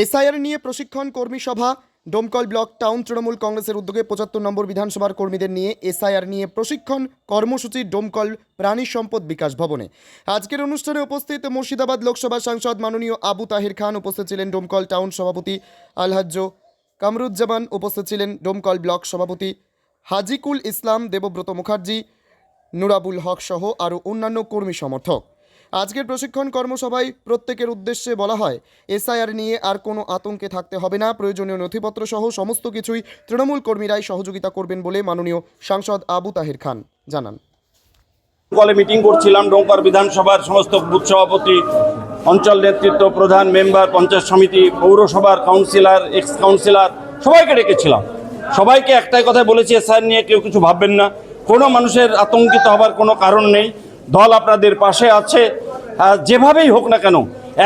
SIR নিয়ে প্রশিক্ষণ কর্মী সভা। ডোমকল ব্লক টাউন তৃণমূল কংগ্রেসের উদ্যোগে পঁচাত্তর নম্বর বিধানসভার কর্মীদের নিয়ে এসআইআর নিয়ে প্রশিক্ষণ কর্মসূচি ডোমকল প্রাণী সম্পদ বিকাশ ভবনে। আজকের অনুষ্ঠানে উপস্থিত মুর্শিদাবাদ লোকসভা সাংসদ মাননীয় আবু তাহির খান উপস্থিত ছিলেন ডোমকল টাউন সভাপতি আলহাজ্জ কামরুজ্জামান, উপস্থিত ছিলেন ডোমকল ব্লক সভাপতি হাজিকুল ইসলাম, দেবব্রত মুখার্জি, নুরাবুল হক সহ আরও অন্যান্য কর্মী সমর্থক। আজকের প্রশিক্ষণ কর্মসভায় প্রত্যেকের উদ্দেশ্যে বলা হয়, এসআইআর নিয়ে আর কোনো আতঙ্কে থাকতে হবে না। প্রয়োজনীয় নথিপত্র সহ সমস্ত কিছুই তৃণমূল কর্মীরাই সহযোগিতা করবেন বলে মাননীয় সাংসদ আবু তাহির খান জানান। কলে মিটিং করছিলাম ডোমকার বিধানসভার সমস্ত বুথ সভাপতি, অঞ্চল নেতৃত্ব, প্রধান মেম্বার, পঞ্চায়েত সমিতি, পৌরসভার কাউন্সিলর এক্স কাউন্সিলর সবাইকে ডেকেছিলাম। সবাইকে একটাই কথাই বলেছি স্যার নিয়ে কেউ কিছু ভাববেন না। কোনো মানুষের আতঙ্কিত হবার কোনো কারণ নেই। দল আপনাদের পাশে আছে। যেভাবেই হোক না কেন,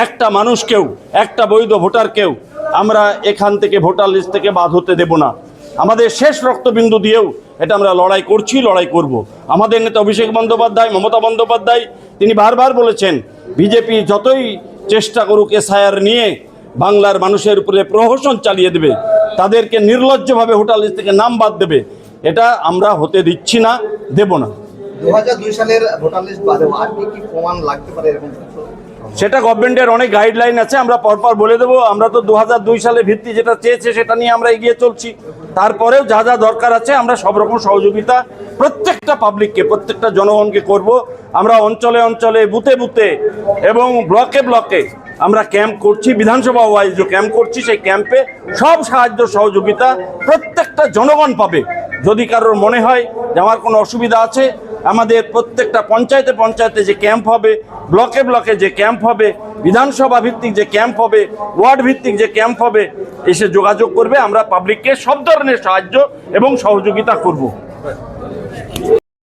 একটা মানুষকেও একটা বৈধ ভোটারকেও আমরা এখান থেকে ভোটার লিস্ট থেকে বাদ হতে দেব না। আমাদের শেষ রক্তবিন্দু দিয়েও এটা আমরা লড়াই করছি, লড়াই করব। আমাদের নেতা অভিষেক বন্দ্যোপাধ্যায়, মমতা বন্দ্যোপাধ্যায়, তিনি বারবার বলেছেন, বিজেপি যতই চেষ্টা করুক এসআইআর নিয়ে বাংলার মানুষের উপরে প্রহসন চালিয়ে দেবে। তাদেরকে নির্লজ্জভাবে হোটেল লিস্ট থেকে নাম বাদ দেবে। এটা আমরা হতে দিচ্ছি না, দেব না। দু হাজার দুই সালের ভোটার লিস্ট আর কি কি প্রমাণ লাগতে পারে এরকম সেটা গভর্নমেন্টের অনেক গাইডলাইন আছে, আমরা পরপর বলে দেবো। আমরা তো দু সালে ভিত্তি যেটা চেয়েছে সেটা নিয়ে আমরা এগিয়ে চলছি। তারপরেও যা যা দরকার আছে, আমরা সব রকম সহযোগিতা প্রত্যেকটা পাবলিককে প্রত্যেকটা জনগণকে করব। আমরা অঞ্চলে অঞ্চলে, বুথে বুথে এবং ব্লকে ব্লকে আমরা ক্যাম্প করছি, বিধানসভা ওয়াইজ যে ক্যাম্প করছি। সেই ক্যাম্পে সব সাহায্য, সহযোগিতা প্রত্যেকটা জনগণ পাবে। যদি কারোর মনে হয় যে আমার কোনো অসুবিধা আছে আমাদের প্রত্যেকটা পঞ্চায়েতে পঞ্চায়েতে যে ক্যাম্প হবে, ব্লকে ব্লকে যে ক্যাম্প হবে, বিধানসভা ভিত্তিক যে ক্যাম্প হবে, ওয়ার্ড ভিত্তিক যে ক্যাম্প হবে, এসে যোগাযোগ করবে, আমরা পাবলিককে সব ধরনের সাহায্য এবং সহযোগিতা করব।